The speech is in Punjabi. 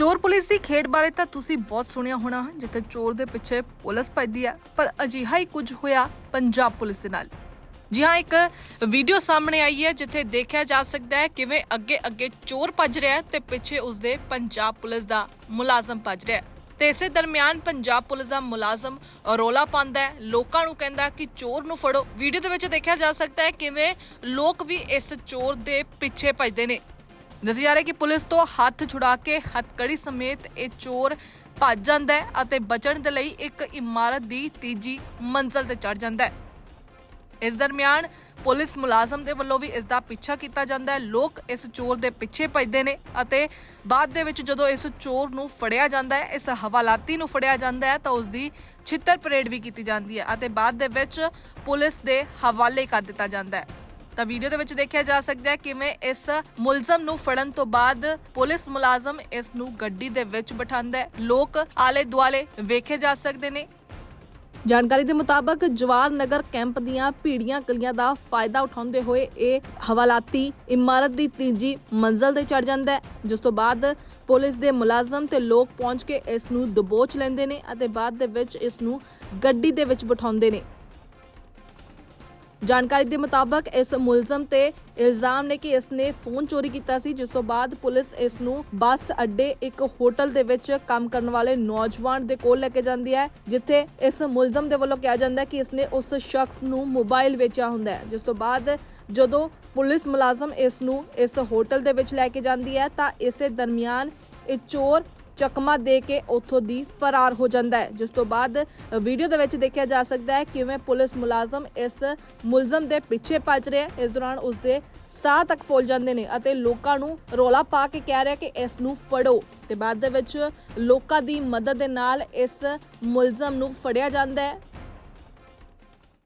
ਚੋਰ ਪੁਲਿਸ ਦੀ ਖੇਡ ਬਾਰੇ ਤਾਂ ਤੁਸੀਂ ਬਹੁਤ ਸੁਣਿਆ ਹੋਣਾ ਹੈ ਜਿੱਥੇ ਚੋਰ ਦੇ ਪਿੱਛੇ ਪੁਲਿਸ ਭੱਜਦੀ ਹੈ ਪਰ ਅਜਿਹਾ ਹੀ ਕੁਝ ਹੋਇਆ ਪੰਜਾਬ ਪੁਲਿਸ ਦੇ ਨਾਲ। ਜੀ ਹਾਂ, ਇੱਕ ਵੀਡੀਓ ਸਾਹਮਣੇ ਆਈ ਹੈ, ਜਿੱਥੇ ਦੇਖਿਆ ਜਾ ਸਕਦਾ ਹੈ ਕਿਵੇਂ ਅੱਗੇ ਅੱਗੇ ਚੋਰ ਭੱਜ ਰਿਹਾ ਹੈ ਤੇ ਪਿੱਛੇ ਉਸਦੇ ਪੰਜਾਬ ਪੁਲਿਸ ਦਾ ਮੁਲਾਜ਼ਮ ਭੱਜ ਰਿਹਾ ਹੈ। ਤੇ ਇਸੇ ਦਰਮਿਆਨ ਪੰਜਾਬ ਪੁਲਿਸ ਦਾ ਮੁਲਾਜ਼ਮ ਰੋਲਾ ਪਾਉਂਦਾ ਹੈ, ਲੋਕਾਂ ਨੂੰ ਕਹਿੰਦਾ ਕਿ ਚੋਰ ਨੂੰ ਫੜੋ। ਵੀਡੀਓ ਦੇ ਵਿੱਚ ਦੇਖਿਆ ਜਾ ਸਕਦਾ ਹੈ ਕਿਵੇਂ ਲੋਕ ਵੀ ਇਸ ਚੋਰ ਦੇ ਪਿੱਛੇ ਭੱਜਦੇ ਨੇ। ਦੱਸਿਆ ਜਾ ਰਿਹਾ ਕਿ ਪੁਲਿਸ ਤੋਂ ਹੱਥ ਛੁਡਾ ਕੇ ਹੱਥਕੜੀ ਸਮੇਤ ਇਹ ਚੋਰ ਭੱਜ ਜਾਂਦਾ ਹੈ ਅਤੇ ਬਚਣ ਦੇ ਲਈ ਇੱਕ ਇਮਾਰਤ ਦੀ ਤੀਜੀ ਮੰਜ਼ਲ ਤੇ ਚੜ ਜਾਂਦਾ ਹੈ। ਇਸ ਦਰਮਿਆਨ ਪੁਲਿਸ ਮੁਲਾਜ਼ਮ ਦੇ ਵੱਲੋਂ ਵੀ ਇਸ ਦਾ ਪਿੱਛਾ ਕੀਤਾ ਜਾਂਦਾ ਹੈ। ਲੋਕ ਇਸ ਚੋਰ ਦੇ ਪਿੱਛੇ ਭੱਜਦੇ ਨੇ ਅਤੇ ਬਾਅਦ ਦੇ ਵਿੱਚ ਜਦੋਂ ਇਸ ਚੋਰ ਨੂੰ ਫੜਿਆ ਜਾਂਦਾ ਹੈ, ਇਸ ਹਵਾਲਾਤੀ ਨੂੰ ਫੜਿਆ ਜਾਂਦਾ ਹੈ, ਤਾਂ ਉਸ ਦੀ ਛਿੱਤਰ ਪਰੇਡ ਵੀ ਕੀਤੀ ਜਾਂਦੀ ਹੈ ਅਤੇ ਬਾਅਦ ਦੇ ਵਿੱਚ ਪੁਲਿਸ ਦੇ ਹਵਾਲੇ ਕਰ ਦਿੱਤਾ ਜਾਂਦਾ ਹੈ। ਤਾਂ ਵੀਡੀਓ ਦੇ ਵਿੱਚ ਦੇਖਿਆ ਜਾ ਸਕਦਾ ਹੈ ਕਿਵੇਂ ਇਸ ਮੁਲਜ਼ਮ ਨੂੰ ਫੜਨ ਤੋਂ ਬਾਅਦ ਪੁਲਿਸ ਮੁਲਾਜ਼ਮ ਇਸ ਨੂੰ ਗੱਡੀ ਦੇ ਵਿੱਚ ਬਿਠਾਉਂਦਾ ਹੈ। ਲੋਕ ਆਲੇ ਦੁਆਲੇ ਵੇਖੇ ਜਾ ਸਕਦੇ ਨੇ। ਜਾਣਕਾਰੀ ਦੇ ਮੁਤਾਬਕ ਜਵਾਰ ਨਗਰ ਕੈਂਪ ਦੀਆਂ ਭੀੜੀਆਂ ਗਲੀਆਂ ਦਾ ਫਾਇਦਾ ਉਠਾਉਂਦੇ ਹੋਏ ਇਹ ਹਵਾਲਾਤੀ ਇਮਾਰਤ ਦੀ ਤੀਜੀ ਮੰਜ਼ਲ ਤੇ ਚੜ ਜਾਂਦਾ ਹੈ, ਜਿਸ ਤੋਂ ਬਾਅਦ ਪੁਲਿਸ ਦੇ ਮੁਲਾਜ਼ਮ ਤੇ ਲੋਕ ਪਹੁੰਚ ਕੇ ਇਸ ਨੂੰ ਦਬੋਚ ਲੈਂਦੇ ਨੇ ਅਤੇ ਬਾਅਦ ਦੇ ਵਿੱਚ ਇਸ ਨੂੰ ਗੱਡੀ ਦੇ ਵਿੱਚ ਬਿਠਾਉਂਦੇ ਨੇ। ਜਾਣਕਾਰੀ ਦੇ ਮੁਤਾਬਕ ਇਸ ਮੁਲਜ਼ਮ ਤੇ ਇਲਜ਼ਾਮ ਨੇ ਕਿ ਇਸ ਨੇ ਫੋਨ ਚੋਰੀ ਕੀਤਾ ਸੀ, ਜਿਸ ਤੋਂ ਬਾਅਦ ਪੁਲਿਸ ਇਸ ਨੂੰ ਬੱਸ ਅੱਡੇ ਇੱਕ ਹੋਟਲ ਦੇ ਵਿੱਚ ਕੰਮ ਕਰਨ ਵਾਲੇ ਨੌਜਵਾਨ ਦੇ ਕੋਲ ਲੈ ਕੇ ਜਾਂਦੀ ਹੈ, ਜਿੱਥੇ ਇਸ ਮੁਲਜ਼ਮ ਦੇ ਵੱਲੋਂ ਕਿਹਾ ਜਾਂਦਾ ਹੈ ਕਿ ਇਸ ਨੇ ਉਸ ਸ਼ਖਸ ਨੂੰ ਮੋਬਾਈਲ ਵੇਚਿਆ ਹੁੰਦਾ ਹੈ। ਜਿਸ ਤੋਂ ਬਾਅਦ ਜਦੋਂ ਪੁਲਿਸ ਮੁਲਾਜ਼ਮ ਇਸ ਨੂੰ ਇਸ ਹੋਟਲ ਦੇ ਵਿੱਚ ਲੈ ਕੇ ਜਾਂਦੀ ਹੈ, ਤਾਂ ਇਸੇ ਦਰਮਿਆਨ ਇਹ ਚੋਰ ਚਕਮਾ ਦੇ ਕੇ ਉੱਥੋਂ ਦੀ ਫਰਾਰ ਹੋ ਜਾਂਦਾ ਹੈ। ਜਿਸ ਤੋਂ ਬਾਅਦ ਵੀਡੀਓ ਦੇ ਵਿੱਚ ਦੇਖਿਆ ਜਾ ਸਕਦਾ ਹੈ ਕਿਵੇਂ ਪੁਲਿਸ ਮੁਲਾਜ਼ਮ ਇਸ ਮੁਲਜ਼ਮ ਦੇ ਪਿੱਛੇ ਭੱਜ ਰਿਹਾ ਹੈ। ਇਸ ਦੌਰਾਨ ਉਸਦੇ ਸਾਹ ਤੱਕ ਫੁੱਲ ਜਾਂਦੇ ਨੇ ਅਤੇ ਲੋਕਾਂ ਨੂੰ ਰੋਲਾ ਪਾ ਕੇ ਕਹਿ ਰਿਹਾ ਕਿ ਇਸ ਨੂੰ ਫੜੋ। ਤੇ ਬਾਅਦ ਦੇ ਵਿੱਚ ਲੋਕਾਂ ਦੀ ਮਦਦ ਦੇ ਨਾਲ ਇਸ ਮੁਲਜ਼ਮ ਨੂੰ ਫੜਿਆ ਜਾਂਦਾ ਹੈ।